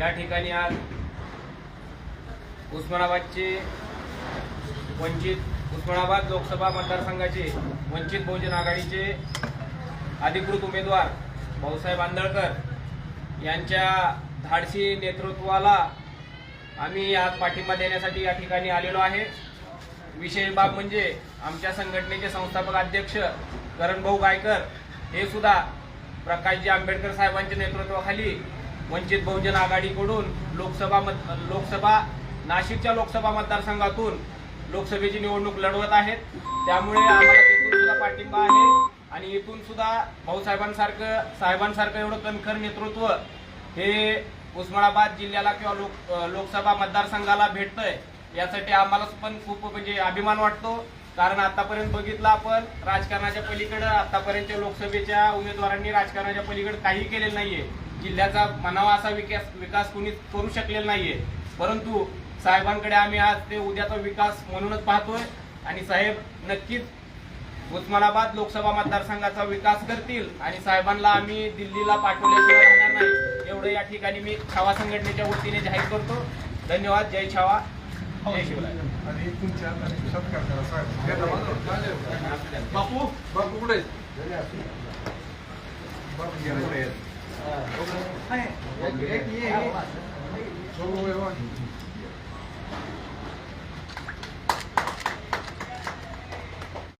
या ठिकाणी आज उस्मानाबादचे वंचित उस्मानाबाद लोकसभा मतदारसंघाचे वंचित बहुजन आघाडीचे अधिकृत उमेदवार भाऊसाहेब आंदळकर यांच्या धाडसी नेतृत्वाला आम्ही आज पाठिंबा देण्यासाठी या ठिकाणी आलेलो आहे. विशेष बाब म्हणजे आमच्या संघटनेचे संस्थापक अध्यक्ष करणभाऊ गायकर हे सुद्धा प्रकाशजी आंबेडकर साहेबांच्या नेतृत्वाखाली वंचित बहुजन आघाडीकडून लोकसभा मत लोकसभा नाशिकच्या लोकसभा मतदारसंघातून लोकसभेची निवडणूक लढवत आहेत. त्यामुळे आम्हाला तिथून सुद्धा पाठिंबा आहे. आणि इथून सुद्धा भाऊसाहेबांसारखं साहेबांसारखं एवढं कणखर नेतृत्व हे उस्मानाबाद जिल्ह्याला किंवा लोक लोकसभा मतदारसंघाला भेटतंय यासाठी आम्हाला पण खूप म्हणजे अभिमान वाटतो. कारण आतापर्यंत बघितलं आपण राजकारणाच्या पलीकडे आतापर्यंतच्या लोकसभेच्या उमेदवारांनी राजकारणाच्या पलीकडे काही केलेलं नाहीये. जिल्ह्याचा म्हणावा असा विकास विकास कुणी करू शकलेला नाहीये. परंतु साहेबांकडे आम्ही आज ते उद्याचा विकास म्हणूनच पाहतोय आणि साहेब नक्कीच उस्मानाबाद लोकसभा मतदारसंघाचा विकास करतील आणि साहेबांना आम्ही दिल्लीला पाठवल्याशिवाय राहणार नाही. एवढं या ठिकाणी मी छावा संघटनेच्या वतीने जाहीर करतो. धन्यवाद. जय छावा. जय शिवराय. बापू बापू कुठे आहेत? बापू घ्या ना. आहे. हो, हो, हो.